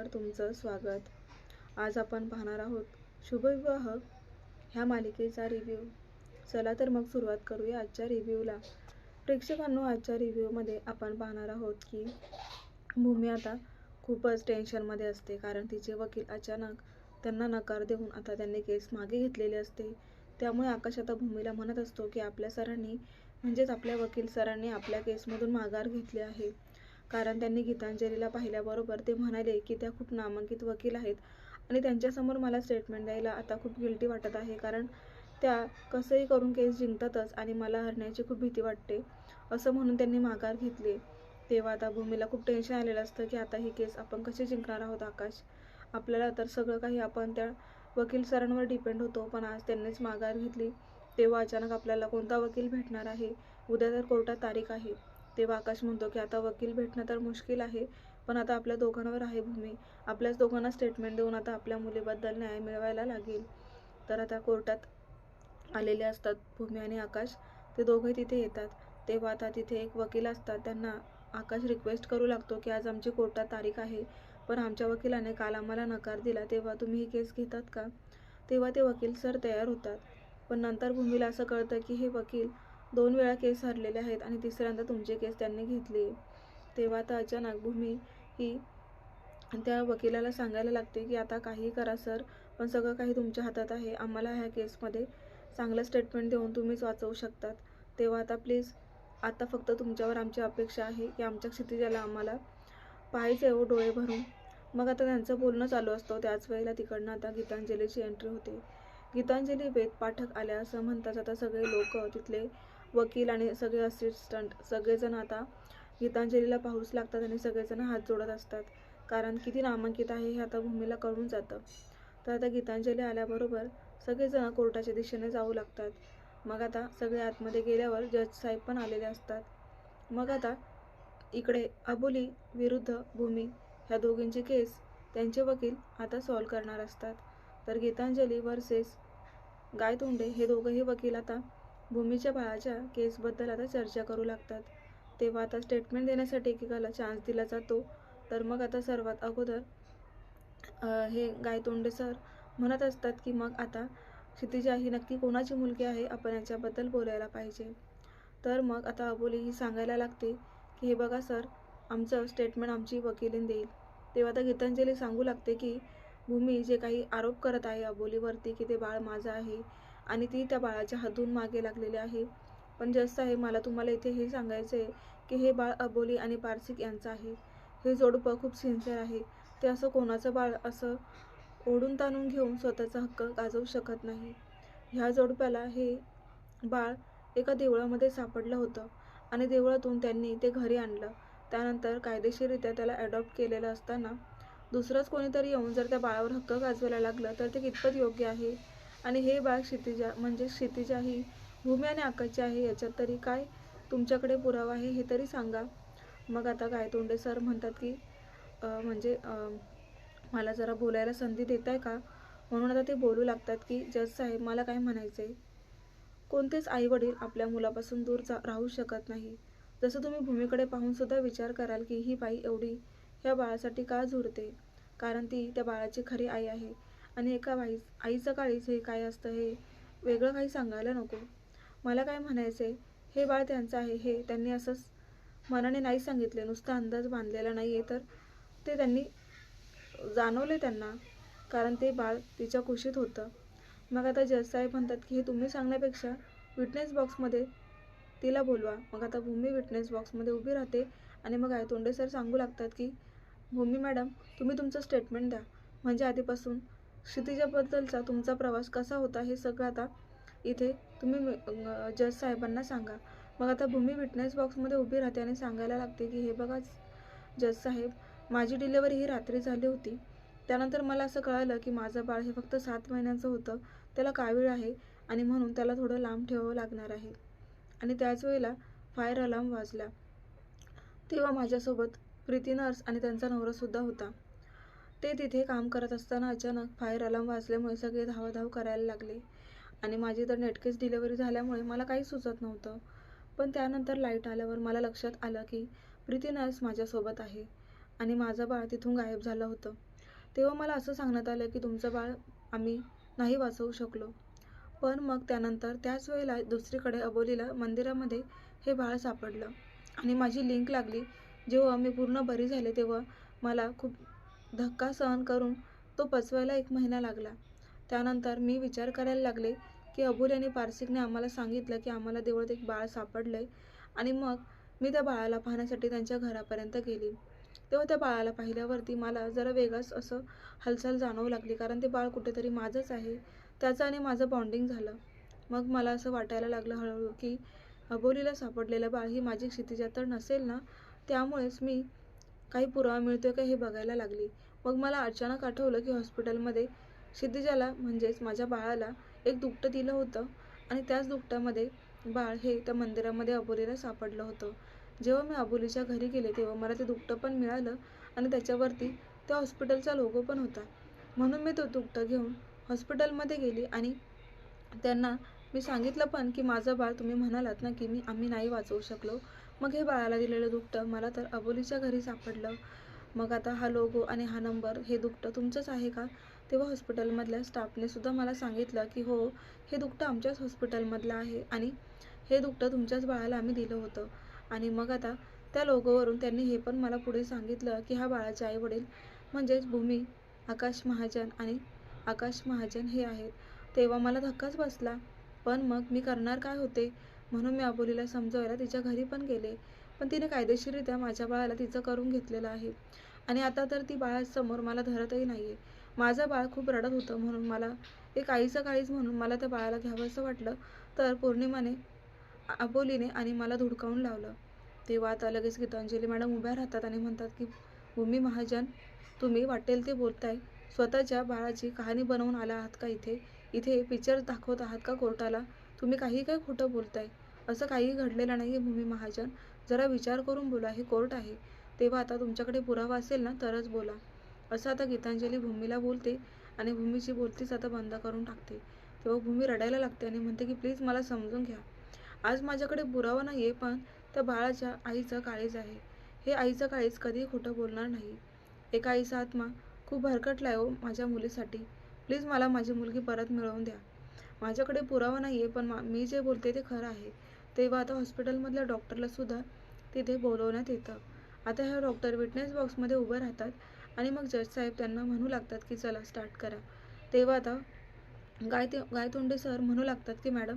तर तुमचं स्वागत. आज आपण पाहणार आहोत शुभविवाह ह्या मालिकेचा रिव्ह्यू चला तर मग सुरुवात करूया आजच्या रिव्ह्यूला प्रेक्षकांनो आजच्या रिव्ह्यूमध्ये आपण पाहणार आहोत की भूमी आता खूपच टेन्शनमध्ये असते. कारण तिचे वकील अचानक त्यांना नकार देऊन आता त्यांनी केस मागे घेतलेली असते. त्यामुळे आकाश आता भूमीला म्हणत असतो की आपल्या सरांनी म्हणजेच आपल्या वकील सरांनी आपल्या केसमधून माघार घेतली आहे. कारण त्यांनी गीतांजलीला पाहिल्याबरोबर ते म्हणाले की त्या खूप नामांकित वकील आहेत आणि त्यांच्यासमोर मला स्टेटमेंट द्यायला आता खूप गिल्टी वाटत आहे कारण त्या कसंही करून केस जिंकतातच आणि मला हरण्याची खूप भीती वाटते असं म्हणून त्यांनी माघार घेतली. तेव्हा आता भूमीला खूप टेन्शन आलेलं असतं की आता ही केस आपण कशी जिंकणार आहोत आकाश? आपल्याला तर सगळं काही आपण त्या वकील सरांवर डिपेंड होतो पण आज त्यांनीच माघार घेतली. तेव्हा अचानक आपल्याला कोणता वकील भेटणार आहे? उद्या तर कोर्टात तारीख आहे. तेव्हा आकाश म्हणतो की आता वकील भेटणं तर मुश्किल आहे पण आता आपल्या दोघांवर आहे भूमी. आपल्याच दोघांना स्टेटमेंट देऊन आता आपल्या मुलीबद्दल न्याय मिळवायला लागेल. तर आता कोर्टात आलेले असतात भूमी आणि आकाश. ते दोघे तिथे येतात. तेव्हा आता तिथे एक वकील असतात. त्यांना आकाश रिक्वेस्ट करू लागतो की आज आमची कोर्टात तारीख आहे पण आमच्या वकिलाने काल आम्हाला नकार दिला तेव्हा तुम्ही ही केस घेतात का? तेव्हा ते वकील सर तयार होतात. पण नंतर भूमीला असं कळतं की हे वकील दोन वेळा केस हरलेले आहेत आणि तिसऱ्यांदा तुमचे केस त्यांनी घेतले. तेव्हा आता अचानक भूमी ही त्या वकिलाला सांगायला लागते की आता काही करा सर पण सगळं काही तुमच्या हातात आहे. आम्हाला ह्या केसमध्ये चांगलं स्टेटमेंट देऊन तुम्हीच वाचवू शकतात. तेव्हा आता प्लीज आता फक्त तुमच्यावर आमची अपेक्षा आहे की आमच्या क्षितिजाला आम्हाला पाहायचं आहे हो डोळे भरून. मग आता त्यांचं बोलणं चालू असतं. त्याच वेळेला तिकडनं आता गीतांजलीची एंट्री होते. गीतांजली वेद पाठक आल्या असं म्हणतात आता सगळे लोक तिथले वकील आणि सगळे असिस्टंट सगळेजण आता गीतांजलीला पाहूच लागतात आणि सगळेजण हात जोडत असतात. कारण किती नामांकित आहे हे आता भूमीला कळून जातं. तर आता गीतांजली आल्याबरोबर सगळेजण कोर्टाच्या दिशेने जाऊ लागतात. मग आता सगळे आतमध्ये गेल्यावर जज साहेब पण आलेले असतात. मग आता इकडे अबोली विरुद्ध भूमी ह्या दोघींची केस त्यांचे वकील आता सॉल्व करणार असतात. तर गीतांजली वर्सेस गायतोंडे हे दोघंही वकील आता भूमीच्या बाळाच्या केसबद्दल आता चर्चा करू लागतात. तेव्हा आता स्टेटमेंट देण्यासाठी एकेकाला चान्स दिला जातो. तर मग आता सर्वात अगोदर हे गायतोंडे सर म्हणत असतात की मग आता क्षितिजा ही नक्की कोणाची मुलगी आहे? आपण याच्याबद्दल बोलायला पाहिजे. तर मग आता अबोली ही सांगायला लागते की हे बघा सर आमचं स्टेटमेंट आमची वकिलीन देईल. तेव्हा आता गीतांजली सांगू लागते की भूमी जे काही आरोप करत आहे अबोलीवरती की ते बाळ माझं आहे आणि ती त्या बाळाच्या हातून मागे लागलेली आहे. पण जस्ट आहे मला तुम्हाला इथे हे सांगायचं आहे की हे बाळ अबोली आणि पारसिक यांचं आहे. हे जोडपं खूप सिन्सिअर आहे. ते असं कोणाचं बाळ असं ओढून ताणून घेऊन स्वतःचा हक्क गाजवू शकत नाही. ह्या जोडप्याला हे बाळ एका देवळामध्ये सापडलं होतं आणि देवळातून त्यांनी ते घरी आणलं. त्यानंतर कायदेशीररित्या त्याला ॲडॉप्ट केलेलं असताना दुसरंच कोणीतरी येऊन जर त्या बाळावर हक्क गाजवायला लागलं तर ते कितपत योग्य आहे? आणि हे बाळ क्षितिजा म्हणजे क्षितिजा ही भूमी आणि आकाशची आहे याच्यात तरी काय तुमच्याकडे पुरावा आहे हे तरी सांगा. मग आता गायतोंडे सर म्हणतात की म्हणजे मला जरा बोलायला संधी देत आहे का? म्हणून आता ते बोलू लागतात की जज साहेब मला काय म्हणायचं आहे कोणतेच आईवडील आपल्या मुलापासून दूर जा राहू शकत नाही. जसं तुम्ही भूमीकडे पाहूनसुद्धा विचार कराल की ही बाई एवढी ह्या बाळासाठी का झुरते कारण ती त्या बाळाची खरी आई आहे. आणि एका बाई आईचं काळीच हे काय असतं हे वेगळं काही सांगायला नको. मला काय म्हणायचं आहे हे बाळ त्यांचं आहे हे त्यांनी असंच मनाने नाही सांगितले नुसता अंदाज बांधलेला नाही आहे तर ते त्यांनी जाणवले त्यांना कारण ते बाळ तिच्या कुशीत होतं. मग आता जज म्हणतात की हे तुम्ही सांगण्यापेक्षा विटनेस बॉक्समध्ये तिला बोलवा. मग आता भूमी विटनेस बॉक्समध्ये उभी राहते आणि मग आयतोंडे सर सांगू लागतात की भूमी मॅडम तुम्ही तुमचं स्टेटमेंट द्या. म्हणजे आधीपासून क्षितिजाबद्दलचा तुमचा प्रवास कसा होता हे सगळं आता इथे तुम्ही जज साहेबांना सांगा. मग आता भूमी विटनेस बॉक्समध्ये उभी राहते आणि सांगायला लागते की हे बघा जज साहेब माझी डिलेवरी ही रात्री झाली होती. त्यानंतर मला असं कळालं की माझं बाळ हे फक्त सात महिन्यांचं होतं. त्याला कावीळ आहे आणि म्हणून त्याला थोडं लांब ठेवावं लागणार आहे. आणि त्याच वेळेला फायर अलार्म वाजला. तेव्हा माझ्यासोबत प्रीती नर्स आणि त्यांचा नवरासुद्धा होता. ते तिथे काम करत असताना अचानक फायर अलार्म वाजल्यामुळे सगळे धावाधाव करायला लागले. आणि माझी तर नेटकेच डिलेवरी झाल्यामुळे मला काही सुचत नव्हतं. पण त्यानंतर लाइट आल्यावर मला लक्षात आलं की प्रीती नर्स माझ्यासोबत आहे आणि माझं बाळ तिथून गायब झालं होतं. तेव्हा मला असं सांगण्यात आलं की तुमचं बाळ आम्ही नाही वाचवू शकलो. पण मग त्यानंतर त्याच वेळेला दुसरीकडे अबोलीला मंदिरामध्ये हे बाळ सापडलं आणि माझी लिंक लागली. जेव्हा मी पूर्ण बरी झाले तेव्हा मला खूप धक्का सहन करून तो पचवायला एक महिना लागला. त्यानंतर मी विचार करायला लागले की अबोली आणि पारसिकने आम्हाला सांगितलं की आम्हाला देवळात एक बाळ सापडलं आहे आणि मग मी त्या बाळाला पाहण्यासाठी त्यांच्या घरापर्यंत गेली. तेव्हा त्या बाळाला पाहिल्यावरती मला जरा वेगळंच असं हालचाल जाणवू लागली कारण ते बाळ कुठेतरी माझंच आहे. त्याचं आणि माझं बॉन्डिंग झालं. मग मला असं वाटायला लागलं हळूहळू की अबोलीला सापडलेलं बाळ ही माझी क्षितिजा तर नसेल ना? त्यामुळेच मी काही पुरावा मिळतोय का हे बघायला लागली. मग मला अचानक आठवलं की हॉस्पिटलमध्ये क्षितिजाला म्हणजेच माझ्या बाळाला एक दुपटं दिलं होतं आणि त्याच दुपट्यामध्ये बाळ हे त्या मंदिरामध्ये अबोलीला सापडलं होतं. जेव्हा मी अबोलीच्या घरी गेले तेव्हा मला ते दुपटं पण मिळालं आणि त्याच्यावरती त्या हॉस्पिटलचा लोगो पण होता म्हणून मी तो दुपटं घेऊन हॉस्पिटलमध्ये गेली आणि त्यांना मी सांगितलं पण की माझं बाळ तुम्ही म्हणालात ना की मी आम्ही नाही वाचवू शकलो. मग हे बाळाला दिलेलं दुपटं मला तर अबोलीच्या घरी सापडलं. मग आता हा लोगो आणि हा नंबर हे दुपटं तुमचंच आहे का? तेव्हा हॉस्पिटलमधल्या स्टाफने सुद्धा मला सांगितलं की हो हे दुपटं आमच्याच हॉस्पिटलमधलं आहे आणि हे दुपटं तुमच्याच बाळाला आम्ही दिलं होतं. आणि मग आता त्या लोगोवरून त्यांनी हे पण मला पुढे सांगितलं की हा बाळाचे आई वडील म्हणजेच भूमी आकाश महाजन आणि आकाश महाजन हे आहेत. तेव्हा मला धक्काच बसला. पण मग मी करणार काय होते? म्हणून मी अबोलीला समजवायला तिच्या घरी पण गेले. पण तिने कायदेशीररित्या माझ्या बाळाला तिचं करून घेतलेलं आहे. आणि आता तर ती बाळासमोर मला धरतही नाही आहे माझं बाळ खूप रडत होतं म्हणून मला एक आईचं काळीच म्हणून मला त्या बाळाला घ्यावंसं वाटलं. तर पौर्णिमाने अबोलीने आणि मला धुडकावून लावलं. तेव्हा आता लगेच गीतांजली मॅडम उभ्या राहतात आणि म्हणतात की भूमी महाजन तुम्ही वाटेल ते बोलताय. स्वतःच्या बाळाची कहाणी बनवून आला आहात का इथे? इथे पिक्चर दाखवत आहात का कोर्टाला? तुम्ही काही काय खोटं बोलताय? असं काही घडलेलं नाही आहे भूमी महाजन. जरा विचार करून बोला हे कोर्ट आहे. तेव्हा आता तुमच्याकडे पुरावा असेल ना तरच बोला. असं आता गीतांजली भूमीला बोलते आणि भूमीची बोलतीच आता बंद करून टाकते. तेव्हा भूमी रडायला लागते आणि म्हणते की प्लीज मला समजून घ्या. आज माझ्याकडे पुरावा नाही आहे पण त्या बाळाच्या आईचं काळीज आहे. हे आईचं काळीज कधीही खोटं बोलणार नाही. एका आईचा आत्मा खूप भरकटला आहे हो माझ्या मुलीसाठी. प्लीज मला माझी मुलगी परत मिळवून द्या. माझ्याकडे पुरावा नाही आहे पण मा मी जे बोलते ते खरं आहे. तेव्हा आता हॉस्पिटलमधल्या डॉक्टरला सुद्धा तिथे बोलवण्यात येतं. आता ह्या डॉक्टर विटनेस बॉक्समध्ये उभं राहतात आणि मग जज साहेब त्यांना म्हणू लागतात की चला स्टार्ट करा. तेव्हा आता गायते गायतोंडे सर म्हणू लागतात की मॅडम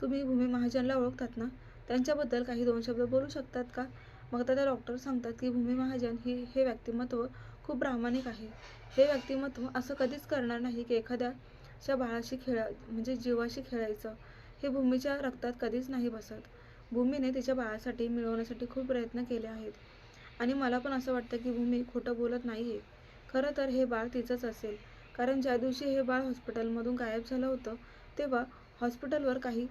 तुम्ही भूमी महाजनला ओळखतात ना? त्यांच्याबद्दल काही दोन शब्द बोलू शकतात का? मग आता त्या डॉक्टर सांगतात की भूमी महाजन ही हे व्यक्तिमत्व खूप प्रामाणिक आहे. हे व्यक्तिमत्व असं कधीच करणार नाही की एखाद्याच्या बाळाशी खेळा म्हणजे जीवाशी खेळायचं. हे भूमीच्या रक्तात कधीच नाही बसत. भूमीने तिच्या बाळासाठी मिळवण्यासाठी खूप प्रयत्न केले आहेत. आणि मला पण असं वाटतं की भूमी खोटं बोलत नाही आहे खरं तर हे बाळ तिचंच असेल. कारण ज्या दिवशी हे बाळ हॉस्पिटलमधून गायब झालं होतं तेव्हा हॉस्पिटलवर काही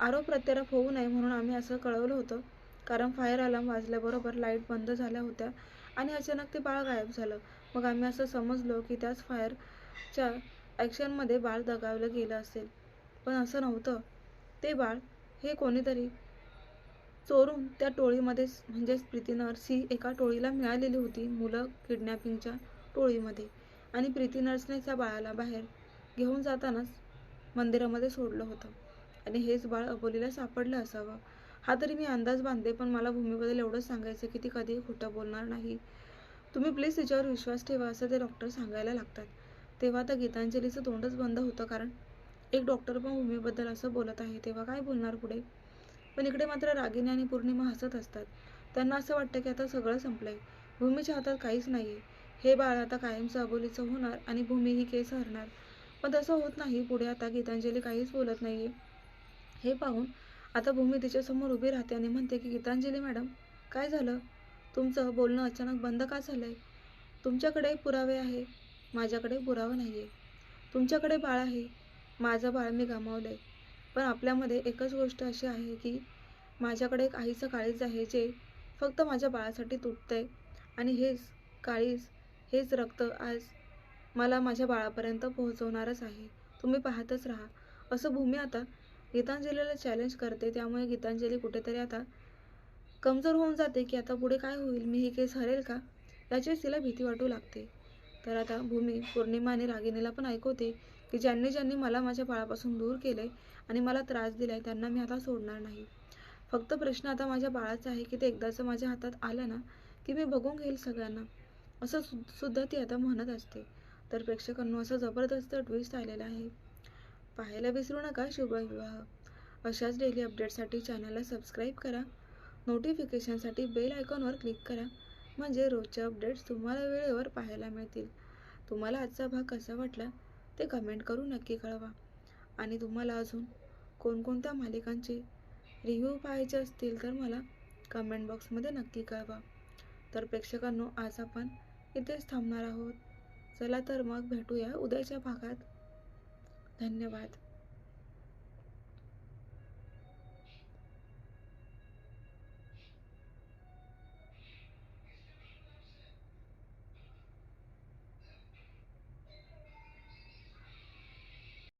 आरोप प्रत्यारोप होऊ नये म्हणून आम्ही असं कळवलं होतं. कारण फायर अलार्म वाजल्याबरोबर लाइट बंद झाल्या होत्या आणि अचानक ते बाळ गायब झालं. मग आम्ही असं समजलो की त्याच फायरच्या ॲक्शनमध्ये बाळ दगावलं गेलं असेल. पण असं नव्हतं. ते बाळ हे कोणीतरी चोरून त्या टोळीमध्येच म्हणजेच प्रीती नर्स ही एका टोळीला मिळालेली होती मुलं किडनॅपिंगच्या टोळीमध्ये. आणि प्रीती नर्सने त्या बाळाला बाहेर घेऊन जातानाच मंदिरामध्ये सोडलं होतं. आणि हेच बाळ अबोलीला सापडलं असावं. हा तरी मी अंदाज बांधते पण मला भूमीबद्दल एवढंच सांगायचं की ती कधीही खोटं बोलणार नाही. तुम्ही प्लीज तिच्यावर विश्वास ठेवा असं ते डॉक्टर सांगायला लागतात. तेव्हा तर गीतांजलीचं तोंडच बंद होतं कारण एक डॉक्टर पण भूमीबद्दल असं बोलत आहे तेव्हा काय बोलणार पुढे? पण इकडे मात्र रागिनी आणि पौर्णिमा हसत असतात. त्यांना असं वाटतं की आता सगळं संपलंय. भूमीच्या हातात काहीच नाही आहे हे बाळ आता कायमचं अबोलीचं होणार आणि भूमी ही केस हरणार. पण तसं होत नाही. पुढे आता गीतांजली काहीच बोलत नाही आहे हे पाहून आता भूमी तिच्यासमोर उभी राहते आणि म्हणते की गीतांजली मॅडम काय झालं? तुमचं बोलणं अचानक बंद का झालं आहे तुमच्याकडे पुरावे आहे. माझ्याकडे पुरावा नाही आहे तुमच्याकडे बाळ आहे. माझं बाळ मी गमावलं आहे पण आपल्यामध्ये एकच गोष्ट अशी आहे की माझ्याकडे एक आईचं काळीज आहे जे फक्त माझ्या बाळासाठी तुटतंय. आणि हेच काळीज हेच रक्त आज मला माझ्या बाळापर्यंत पोहोचवणारच आहे. तुम्ही पाहतच राहा. असं भूमी आता गीतांजलीला चॅलेंज करते. त्यामुळे गीतांजली कुठेतरी आता कमजोर होऊन जाते की आता पुढे काय होईल? मी ही केस हरेल का? याचीच तिला भीती वाटू लागते. तर आता भूमी पौर्णिमा आणि रागिणीला पण ऐकवते की ज्यांनी ज्यांनी मला माझ्या बाळापासून दूर केले आणि मला त्रास दिलाय त्यांना मी आता सोडणार नाही. फक्त प्रश्न आता माझ्या बाळाचा आहे की ते एकदाचं माझ्या हातात आलं ना की मी बघून घेईल सगळ्यांना. असं सु सुद्धा ती आता म्हणत असते. तर प्रेक्षकांनो असं जबरदस्त ट्विस्ट आलेला आहे. पाहायला विसरू नका शुभविवाह. अशाच डेली अपडेटसाठी चॅनलला सबस्क्राईब करा. नोटिफिकेशनसाठी बेल आयकॉनवर क्लिक करा. म्हणजे रोजचे अपडेट्स तुम्हाला वेळेवर पाहायला मिळतील. तुम्हाला आजचा भाग कसा वाटला ते कमेंट करून नक्की कळवा. आणि तुम्हाला अजून कोणकोणत्या मालिकांचे रिव्ह्यू पाहायचे असतील तर मला कमेंट बॉक्समध्ये नक्की कळवा. तर प्रेक्षकांनो आज आपण इथेच थांबणार आहोत. चला तर मग भेटूया उद्याच्या भागात. धन्यवाद.